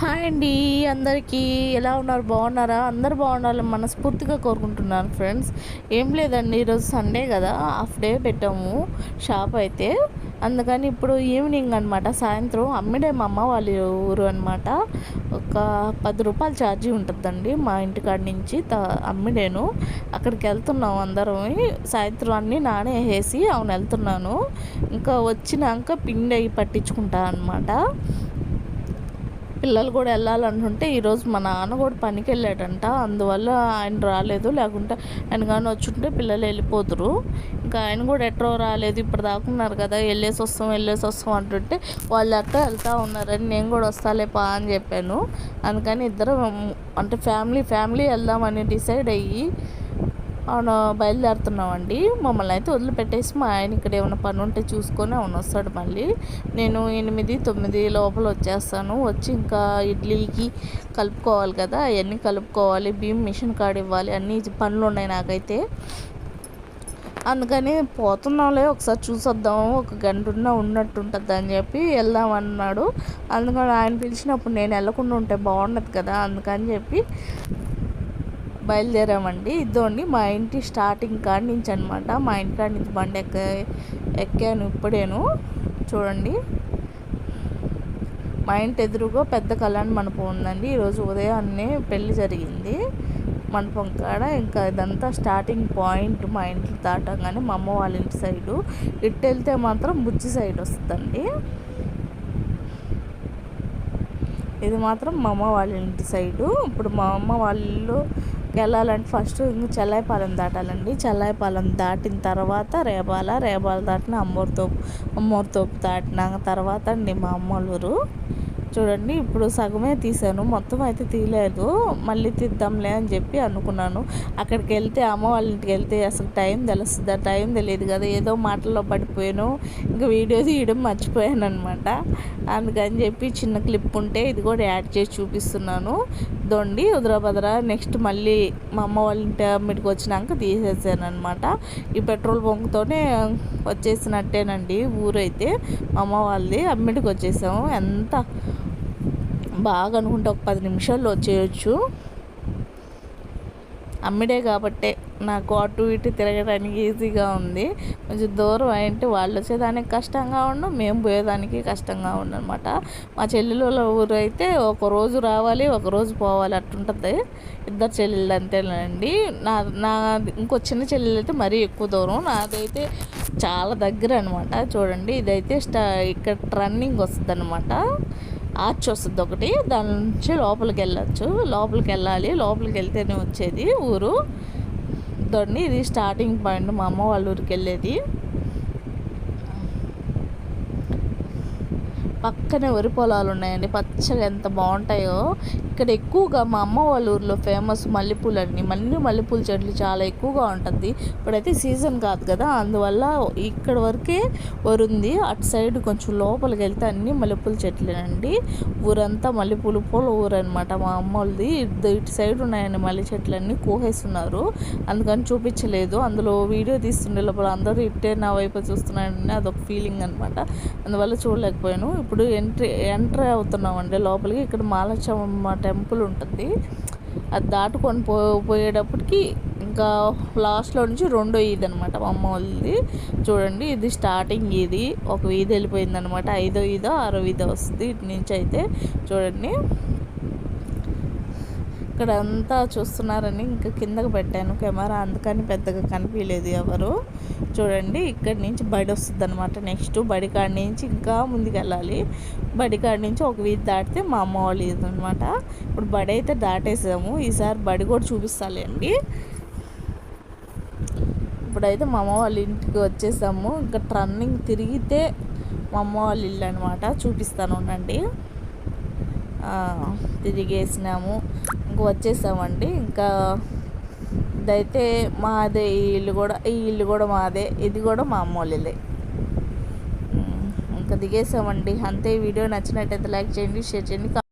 Hi అండి అందరికీ ఎలా ఉన్నారు? బాగున్నారా? అందరు బాగుండాలని మనస్ఫూర్తిగా కోరుకుంటున్నాను ఫ్రెండ్స్. ఏం లేదండి ఈరోజు సండే కదా హాఫ్ డే పెట్టాము షాప్ అయితే. అందుకని ఇప్పుడు ఈవినింగ్ అనమాట సాయంత్రం అమ్మిడే మా అమ్మ వాళ్ళ ఊరు అనమాట ఒక పది రూపాయలు ఛార్జీ ఉంటుందండి మా ఇంటికాడ నుంచి త అమ్మిడేను. అక్కడికి వెళ్తున్నాం అందరం. సాయంత్రం అన్నీ నానే వేసి అవును వెళ్తున్నాను. ఇంకా వచ్చినాక పిండి అవి పట్టించుకుంటా అనమాట పిల్లలు కూడా వెళ్ళాలంటుంటే ఈరోజు మా నాన్న కూడా పనికి వెళ్ళాడంట అందువల్ల ఆయన రాలేదు. లేకుంటే ఆయన కానీ వచ్చుంటే పిల్లలు వెళ్ళిపోతురు ఇంకా ఆయన కూడా ఎట్రో రాలేదు. ఇప్పుడు దాకున్నారు కదా. వెళ్ళేసి వస్తాం వెళ్ళేసి వస్తాం అంటుంటే వాళ్ళు అట్ట వెళ్తూ ఉన్నారని నేను కూడా వస్తాలేపా అని చెప్పాను. అందుకని ఇద్దరు అంటే ఫ్యామిలీ ఫ్యామిలీ వెళ్దామని డిసైడ్ అయ్యి బయలుదేరుతున్నామండి. మమ్మల్ని అయితే వదిలిపెట్టేసి మా ఆయన ఇక్కడ ఏమైనా పని ఉంటే చూసుకొని అవును వస్తాడు మళ్ళీ. నేను ఎనిమిది తొమ్మిది లోపల వచ్చేస్తాను. వచ్చి ఇంకా ఇడ్లీకి కలుపుకోవాలి కదా అవన్నీ కలుపుకోవాలి. బియ్యం మిషన్ కార్డు ఇవ్వాలి. అన్ని పనులు ఉన్నాయి నాకైతే. అందుకని పోతున్నాంలే ఒకసారి చూసొద్దాం. ఒక గంట ఉన్న ఉన్నట్టు ఉంటుంది అని చెప్పి వెళ్దాం అన్నాడు. అందుకని ఆయన పిలిచినప్పుడు నేను వెళ్ళకుండా ఉంటే బాగుండదు కదా అందుకని చెప్పి బయలుదేరామండి. ఇదోండి మా ఇంటి స్టార్టింగ్ కాడి నుంచి అనమాట మా ఇంటి కాడి నుంచి బండి ఎక్క ఎక్కాను ఇప్పుడేను. చూడండి. మా ఇంటి ఎదురుగా పెద్ద కళ్యాణ మండపం ఉందండి. ఈరోజు ఉదయాన్నే పెళ్ళి జరిగింది. మండపం కాడ ఇంకా ఇదంతా స్టార్టింగ్ పాయింట్ మా ఇంట్లో దాటంగానే మా అమ్మ వాళ్ళ ఇంటి సైడు. ఇటు వెళ్తే మాత్రం బుజ్జి సైడ్ వస్తుందండి. ఇది మాత్రం మా అమ్మ వాళ్ళ ఇంటి సైడు. ఇప్పుడు మా అమ్మ వాళ్ళు వెళ్ళాలంటే ఫస్ట్ చల్లాయిపాలెం దాటాలండి. చల్లాయిపాలెం దాటిన తర్వాత రేబాల రేబాల దాటిన అమ్మోరితోపు అమ్మోరితోపు దాటిన తర్వాత అండి మా అమ్మలూరు చూడండి ఇప్పుడు సగమే తీసాను మొత్తం అయితే తీయలేదు. మళ్ళీ తీద్దాంలే అని చెప్పి అనుకున్నాను. అక్కడికి వెళ్తే అమ్మ వాళ్ళ ఇంటికి వెళ్తే అసలు టైం తెలుస్తుంది. ఆ టైం తెలియదు కదా. ఏదో మాటల్లో పడిపోయాను. ఇంకా వీడియో తీయడం మర్చిపోయాను అనమాట అందుకని చెప్పి చిన్న క్లిప్ ఉంటే ఇది కూడా యాడ్ చేసి చూపిస్తున్నాను. దొండి ఉదరాభద్ర నెక్స్ట్ మళ్ళీ మా అమ్మ వాళ్ళ ఇంటి అమ్మిటికి వచ్చినాక తీసేసాను అనమాట ఈ పెట్రోల్ బంక్తోనే వచ్చేసినట్టేనండి ఊరైతే. మా అమ్మ వాళ్ళది అమ్మిడికి వచ్చేసాము. ఎంత? బాగా అనుకుంటే ఒక పది నిమిషాల్లో వచ్చేయచ్చు. అమ్మిడే కాబట్టే నాకు అటు ఇటు తిరగడానికి ఈజీగా ఉంది. కొంచెం దూరం అయింటే వాళ్ళు వచ్చేదానికి కష్టంగా ఉండు మేము పోయేదానికి కష్టంగా ఉండు అనమాట మా చెల్లెల ఊరు అయితే ఒక రోజు రావాలి ఒక రోజు పోవాలి అట్టుంటుంది. ఇద్దరు చెల్లెళ్ళు అంతేనండి. నా నా ఇంకో చిన్న చెల్లెలు అయితే మరీ ఎక్కువ దూరం. నాదైతే చాలా దగ్గర అనమాట చూడండి ఇదైతే స్టా ఇక్కడ రన్నింగ్ వస్తుంది అనమాట ఆర్చ్ వస్తుంది ఒకటి దాని నుంచి లోపలికి వెళ్ళచ్చు. లోపలికి వెళ్ళాలి. లోపలికి వెళ్తేనే వచ్చేది ఊరు. దొన్ని ఇది స్టార్టింగ్ పాయింట్ మా అమ్మ వాళ్ళ ఊరికి వెళ్ళేది. పక్కనే వరి పొలాలు ఉన్నాయండి. పచ్చగా ఎంత బాగుంటాయో. ఇక్కడ ఎక్కువగా మా అమ్మ వాళ్ళ ఊర్లో ఫేమస్ మల్లెపూలు అండి మళ్ళీ మల్లెపూల చెట్లు చాలా ఎక్కువగా ఉంటుంది ఇప్పుడైతే సీజన్ కాదు కదా అందువల్ల ఇక్కడ వరకే వరుంది. అటు సైడ్ కొంచెం లోపలికి వెళ్తే అన్ని మల్లెపూల చెట్లేనండి. ఊరంతా మల్లెపూలు పూల ఊరు అనమాట మా అమ్మ వాళ్ళది. ఇటు సైడ్ ఉన్నాయండి మల్లె చెట్లన్నీ కోహేస్తున్నారు అందుకని చూపించలేదు. అందులో వీడియో తీస్తుండే లోపల అందరూ ఇట్టే నా వైపు చూస్తున్నారని అదొక ఫీలింగ్ అనమాట అందువల్ల చూడలేకపోయాను. ఇప్పుడు ఎంట్రీ ఎంట్రీ అవుతున్నామండి లోపలికి. ఇక్కడ మాలచమ్మ టెంపుల్ ఉంటుంది. అది దాటుకొని పో పోయేటప్పటికి ఇంకా లాస్ట్లో నుంచి రెండో ఈద్ అనమాట మా అమ్మ వాళ్ళది. చూడండి ఇది స్టార్టింగ్ ఇది ఒక వీధి వెళ్ళిపోయింది అనమాట ఐదో ఈదో ఆరో ఈదో వస్తుంది ఇటు నుంచి అయితే. చూడండి. ఇక్కడ అంతా చూస్తున్నారని ఇంకా కిందకు పెట్టాను కెమెరా అందుకని పెద్దగా కనిపించలేదు ఎవరు. చూడండి ఇక్కడి నుంచి బడి వస్తుంది అనమాట నెక్స్ట్. బడి కాడి నుంచి ఇంకా ముందుకు వెళ్ళాలి బడి కాడి నుంచి ఒక వీధి దాటితే మా అమ్మ వాళ్ళు ఇది అనమాట ఇప్పుడు బడి అయితే దాటేసాము. ఈసారి బడి కూడా చూపిస్తాలేండి. ఇప్పుడైతే మా అమ్మ వాళ్ళ ఇంటికి వచ్చేసాము. ఇంకా టర్నింగ్ తిరిగితే మా అమ్మ వాళ్ళ ఇల్లు అనమాట చూపిస్తాను ఉండండి. తిరిగేసినాము. ఇంక వచ్చేసామండి. ఇంకా ఇదైతే మాదే ఈ ఇల్లు కూడా ఈ ఇల్లు కూడా మాదే. ఇది కూడా మా అమ్మోళ్ళదే ఇంకా దిగేసామండి. అంతే. వీడియో నచ్చినట్టయితే లైక్ చేయండి షేర్ చేయండి